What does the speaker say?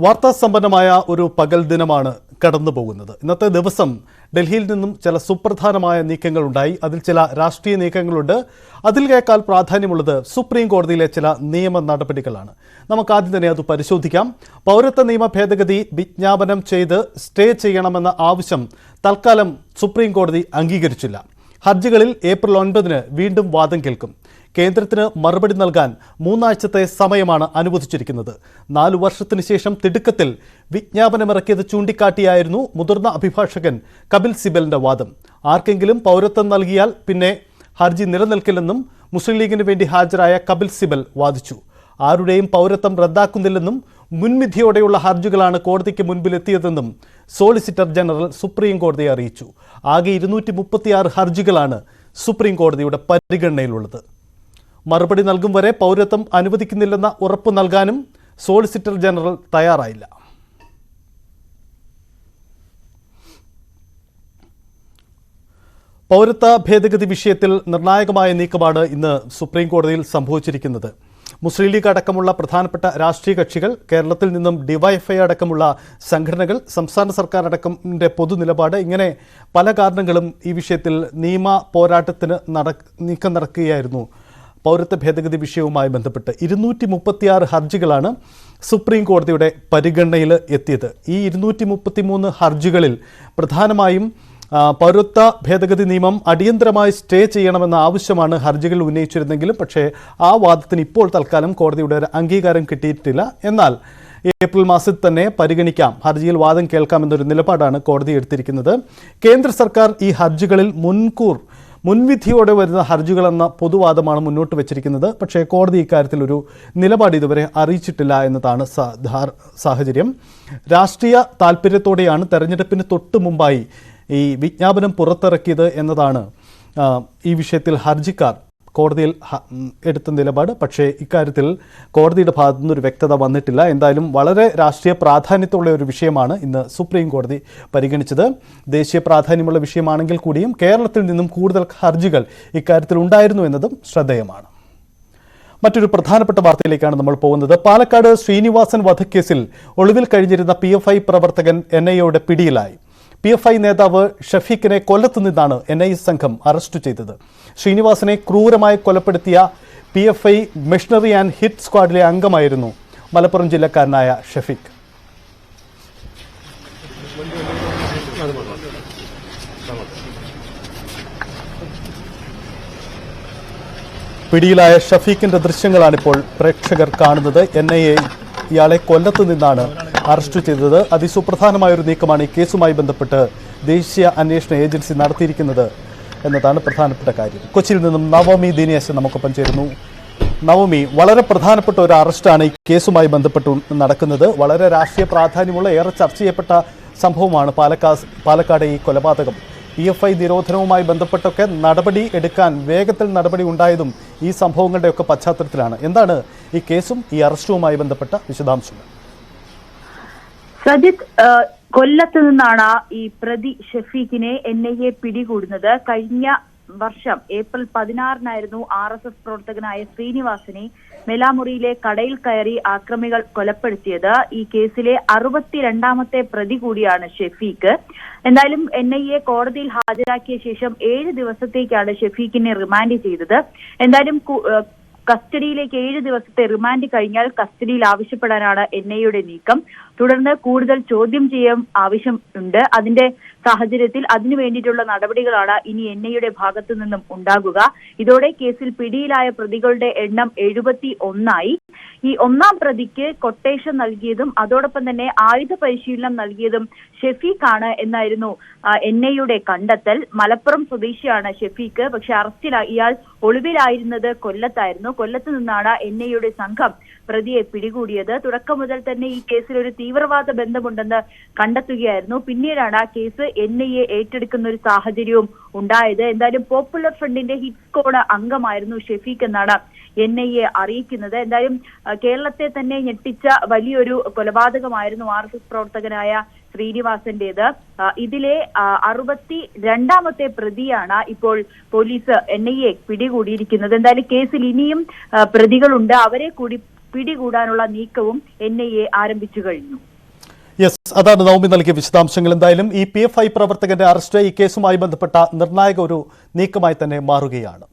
വാർത്താ സമ്പന്നമായ ഒരു പകൽ ദിനമാണ് കടന്നു പോകുന്നത് ഇന്നത്തെ ദിവസം ഡൽഹിയിൽ നിന്നും ചില സുപ്രധാനമായ നീക്കങ്ങൾ ഉണ്ടായി അതിൽ ചില രാഷ്ട്രീയ നീക്കങ്ങളുണ്ട്. അതിലേക്കാൾ പ്രാധാന്യമുള്ളത് സുപ്രീം കോടതിയിലെ ചില നിയമ നടപടികളാണ്. നമുക്ക് ആദ്യം തന്നെ അത് പരിശോധിക്കാം. പൗരത്വ നിയമ ഭേദഗതി വിജ്ഞാപനം ചെയ്ത് സ്റ്റേ ചെയ്യണമെന്ന ആവശ്യം തൽക്കാലം സുപ്രീം കോടതി അംഗീകരിച്ചില്ല. ഹർജികളിൽ ഏപ്രിൽ ഒൻപതിന് വീണ്ടും വാദം കേൾക്കും. കേന്ദ്രത്തിന് മറുപടി നൽകാൻ മൂന്നാഴ്ചത്തെ സമയമാണ് അനുവദിച്ചിരിക്കുന്നത്. നാലു വർഷത്തിന് ശേഷം തിടുക്കത്തിൽ വിജ്ഞാപനമിറക്കിയത് ചൂണ്ടിക്കാട്ടിയായിരുന്നു മുതിർന്ന അഭിഭാഷകൻ കപിൽ സിബലിന്റെ വാദം. ആർക്കെങ്കിലും പൗരത്വം നൽകിയാൽ പിന്നെ ഹർജി നിലനിൽക്കില്ലെന്നും മുസ്ലിം ലീഗിന് വേണ്ടി ഹാജരായ കപിൽ സിബൽ വാദിച്ചു. ആരുടെയും പൗരത്വം റദ്ദാക്കുന്നില്ലെന്നും മുൻവിധിയോടെയുള്ള ഹർജികളാണ് കോടതിക്ക് മുൻപിലെത്തിയതെന്നും സോളിസിറ്റർ ജനറൽ സുപ്രീം കോടതിയെ അറിയിച്ചു. ആകെ ഇരുന്നൂറ്റി ഹർജികളാണ് സുപ്രീം കോടതിയുടെ പരിഗണനയിലുള്ളത്. മറുപടി നൽകും വരെ പൗരത്വം അനുവദിക്കുന്നില്ലെന്ന ഉറപ്പ് നൽകാനും സോളിസിറ്റർ ജനറൽ തയ്യാറായില്ല. പൗരത്വ ഭേദഗതി വിഷയത്തിൽ നിർണായകമായ നീക്കമാണ് ഇന്ന് സുപ്രീം കോടതിയിൽ സംഭവിച്ചിരിക്കുന്നത്. മുസ്ലിം ലീഗ് അടക്കമുള്ള പ്രധാനപ്പെട്ട രാഷ്ട്രീയ കക്ഷികൾ കേരളത്തിൽ നിന്നും ഡിവൈഎഫ്ഐ അടക്കമുള്ള സംഘടനകൾ സംസ്ഥാന സർക്കാർ അടക്കമിന്റെ പൊതുനിലപാട് ഇങ്ങനെ പല കാരണങ്ങളും ഈ വിഷയത്തിൽ നിയമ പോരാട്ടത്തിന് നട നീക്കം നടക്കുകയായിരുന്നു. പൗരത്വ ഭേദഗതി വിഷയവുമായി ബന്ധപ്പെട്ട് ഇരുന്നൂറ്റി മുപ്പത്തിയാറ് ഹർജികളാണ് സുപ്രീം കോടതിയുടെ പരിഗണനയിൽ എത്തിയത്. ഈ ഇരുന്നൂറ്റി മുപ്പത്തി മൂന്ന് ഹർജികളിൽ പ്രധാനമായും പൗരത്വ ഭേദഗതി നിയമം അടിയന്തരമായി സ്റ്റേ ചെയ്യണമെന്ന ആവശ്യമാണ് ഹർജികൾ ഉന്നയിച്ചിരുന്നെങ്കിലും പക്ഷേ ആ വാദത്തിന് ഇപ്പോൾ തൽക്കാലം കോടതിയുടെ ഒരു അംഗീകാരം കിട്ടിയിട്ടില്ല. എന്നാൽ ഏപ്രിൽ മാസത്തിൽ തന്നെ പരിഗണിക്കാം. ഹർജിയിൽ വാദം കേൾക്കാമെന്നൊരു നിലപാടാണ് കോടതി എടുത്തിരിക്കുന്നത്. കേന്ദ്ര സർക്കാർ ഈ ഹർജികളിൽ മുൻകൂർ മുൻവിധിയോടെ വരുന്ന ഹർജികളെന്ന പൊതുവാദമാണ് മുന്നോട്ട് വെച്ചിരിക്കുന്നത്. പക്ഷേ കോടതി ഇക്കാര്യത്തിൽ ഒരു നിലപാട് ഇതുവരെ അറിയിച്ചിട്ടില്ല എന്നതാണ് സാഹചര്യം. രാഷ്ട്രീയ താല്പര്യത്തോടെയാണ് തെരഞ്ഞെടുപ്പിന് തൊട്ട് മുമ്പായി ഈ വിജ്ഞാപനം പുറത്തിറക്കിയത് എന്നതാണ് ഈ വിഷയത്തിൽ ഹർജിക്കാർ കോടതിയിൽ എടുത്ത നിലപാട്. പക്ഷേ ഇക്കാര്യത്തിൽ കോടതിയുടെ ഭാഗത്തു നിന്നൊരു വ്യക്തത വന്നിട്ടില്ല. എന്തായാലും വളരെ രാഷ്ട്രീയ പ്രാധാന്യത്തുള്ള ഒരു വിഷയമാണ് ഇന്ന് സുപ്രീം കോടതി പരിഗണിച്ചത്. ദേശീയ പ്രാധാന്യമുള്ള വിഷയമാണെങ്കിൽ കൂടിയും കേരളത്തിൽ നിന്നും കൂടുതൽ ഹർജികൾ ഇക്കാര്യത്തിൽ ഉണ്ടായിരുന്നു എന്നതും ശ്രദ്ധേയമാണ്. മറ്റൊരു പ്രധാനപ്പെട്ട വാർത്തയിലേക്കാണ് നമ്മൾ പോകുന്നത്. പാലക്കാട് ശ്രീനിവാസൻ വധക്കേസിൽ ഒളിവിൽ കഴിഞ്ഞിരുന്ന പി പ്രവർത്തകൻ എൻ പിടിയിലായി. പി എഫ് ഐ നേതാവ് ഷഫീഖിനെ കൊല്ലത്തു നിന്നാണ് എൻ ഐ സംഘം അറസ്റ്റ് ചെയ്തത്. ശ്രീനിവാസനെ ക്രൂരമായി കൊലപ്പെടുത്തിയ P F I missionary and hit സ്ക്വാഡിലെ അംഗമായിരുന്നു മലപ്പുറം ജില്ലക്കാരനായ ഷഫീഖ്. പിടിയിലായ ഷഫീഖിന്റെ ദൃശ്യങ്ങളാണിപ്പോൾ പ്രേക്ഷകർ കാണുന്നത്. എൻ ഐ എ ഇയാളെ കൊല്ലത്തു നിന്നാണ് അറസ്റ്റ് ചെയ്തത് അതിസുപ്രധാനമായ ഒരു നീക്കമാണ് ഈ കേസുമായി ബന്ധപ്പെട്ട് ദേശീയ അന്വേഷണ ഏജൻസി നടത്തിയിരിക്കുന്നത് എന്നതാണ് പ്രധാനപ്പെട്ട കാര്യം. കൊച്ചിയിൽ നിന്നും നവമി ദിനേശൻ നമുക്കൊപ്പം ചേരുന്നു. നവമി വളരെ പ്രധാനപ്പെട്ട ഒരു അറസ്റ്റാണ് ഈ കേസുമായി ബന്ധപ്പെട്ട് നടക്കുന്നത്. വളരെ രാഷ്ട്രീയ പ്രാധാന്യമുള്ള ഏറെ ചർച്ച ചെയ്യപ്പെട്ട സംഭവമാണ് പാലക്കാട് പാലക്കാട് ഈ കൊലപാതകം. പി എഫ് ഐ നിരോധനവുമായി ബന്ധപ്പെട്ടൊക്കെ നടപടി എടുക്കാൻ വേഗത്തിൽ നടപടി ഉണ്ടായതും ഈ സംഭവങ്ങളുടെയൊക്കെ പശ്ചാത്തലത്തിലാണ്. എന്താണ് ഈ കേസും ഈ അറസ്റ്റുമായി ബന്ധപ്പെട്ട വിശദാംശങ്ങൾ? സജിത് കൊല്ലത്ത് നിന്നാണ് ഈ പ്രതി ഷഫീഖിനെ എൻ ഐ എ പിടികൂടുന്നത്. കഴിഞ്ഞ വർഷം ഏപ്രിൽ പതിനാറിനായിരുന്നു ആർ എസ് എസ് പ്രവർത്തകനായ ശ്രീനിവാസനെ മെലാമുറിയിലെ കടയിൽ കയറി ആക്രമികൾ കൊലപ്പെടുത്തിയത്. ഈ കേസിലെ അറുപത്തിരണ്ടാമത്തെ പ്രതി കൂടിയാണ് ഷെഫീഖ്. എന്തായാലും എൻ ഐ എ കോടതിയിൽ ഹാജരാക്കിയ ശേഷം ഏഴ് ദിവസത്തേക്കാണ് ഷെഫീഖിനെ റിമാൻഡ് ചെയ്തത്. എന്തായാലും കസ്റ്റഡിയിലേക്ക് ഏഴ് ദിവസത്തെ റിമാൻഡ് കഴിഞ്ഞാൽ കസ്റ്റഡിയിൽ ആവശ്യപ്പെടാനാണ് എൻ ഐയുടെ നീക്കം. തുടർന്ന് കൂടുതൽ ചോദ്യം ചെയ്യാൻ ആവശ്യമുണ്ട് അതിന്റെ സാഹചര്യത്തിൽ അതിനു വേണ്ടിയിട്ടുള്ള നടപടികളാണ് ഇനി എൻ ഐയുടെ ഭാഗത്തു നിന്നും ഉണ്ടാകുക. ഇതോടെ കേസിൽ പിടിയിലായ പ്രതികളുടെ എണ്ണം എഴുപത്തി ഒന്നായി ഈ ഒന്നാം പ്രതിക്ക് കൊട്ടേഷൻ നൽകിയതും അതോടൊപ്പം തന്നെ ആയുധ പരിശീലനം നൽകിയതും ഷെഫീഖാണ് എന്നായിരുന്നു എൻ ഐയുടെ കണ്ടെത്തൽ. മലപ്പുറം സ്വദേശിയാണ് ഷെഫീഖ്. പക്ഷെ അറസ്റ്റിലായി ഇയാൾ ഒളിവിലായിരുന്നത് കൊല്ലത്തായിരുന്നു. കൊല്ലത്ത് നിന്നാണ് എൻ ഐയുടെ സംഘം പ്രതിയെ പിടികൂടിയത്. തുടക്കം മുതൽ തന്നെ ഈ കേസിൽ ഒരു തീവ്രവാദ ബന്ധമുണ്ടെന്ന് കണ്ടെത്തുകയായിരുന്നു. പിന്നീടാണ് ആ കേസ് എൻ ഐ എ ഏറ്റെടുക്കുന്ന ഒരു സാഹചര്യവും ഉണ്ടായത്. എന്തായാലും പോപ്പുലർ ഫ്രണ്ടിന്റെ ഹിറ്റ് സ്കോഡ് അംഗമായിരുന്നു ഷെഫീഖ് എന്നാണ് എൻ ഐ എ അറിയിക്കുന്നത്. എന്തായാലും കേരളത്തെ തന്നെ ഞെട്ടിച്ച വലിയൊരു കൊലപാതകമായിരുന്നു ആർ എസ് എസ് പ്രവർത്തകനായ ശ്രീനിവാസന്റേത്. ഇതിലെ അറുപത്തി രണ്ടാമത്തെ പ്രതിയാണ് ഇപ്പോൾ പോലീസ് എൻ ഐ എ പിടികൂടിയിരിക്കുന്നത്. എന്തായാലും കേസിൽ ഇനിയും പ്രതികളുണ്ട്. അവരെ കൂടി പിടികൂടാനുള്ള നീക്കവും എൻ ഐ എ ആരംഭിച്ചു കഴിഞ്ഞു. യെസ് അതാണ് നവമി നൽകിയ വിശദാംശങ്ങൾ. എന്തായാലും ഈ പി എഫ് ഐ പ്രവർത്തകന്റെ അറസ്റ്റ് ഈ കേസുമായി ബന്ധപ്പെട്ട നിർണായക ഒരു നീക്കമായി തന്നെ മാറുകയാണ്.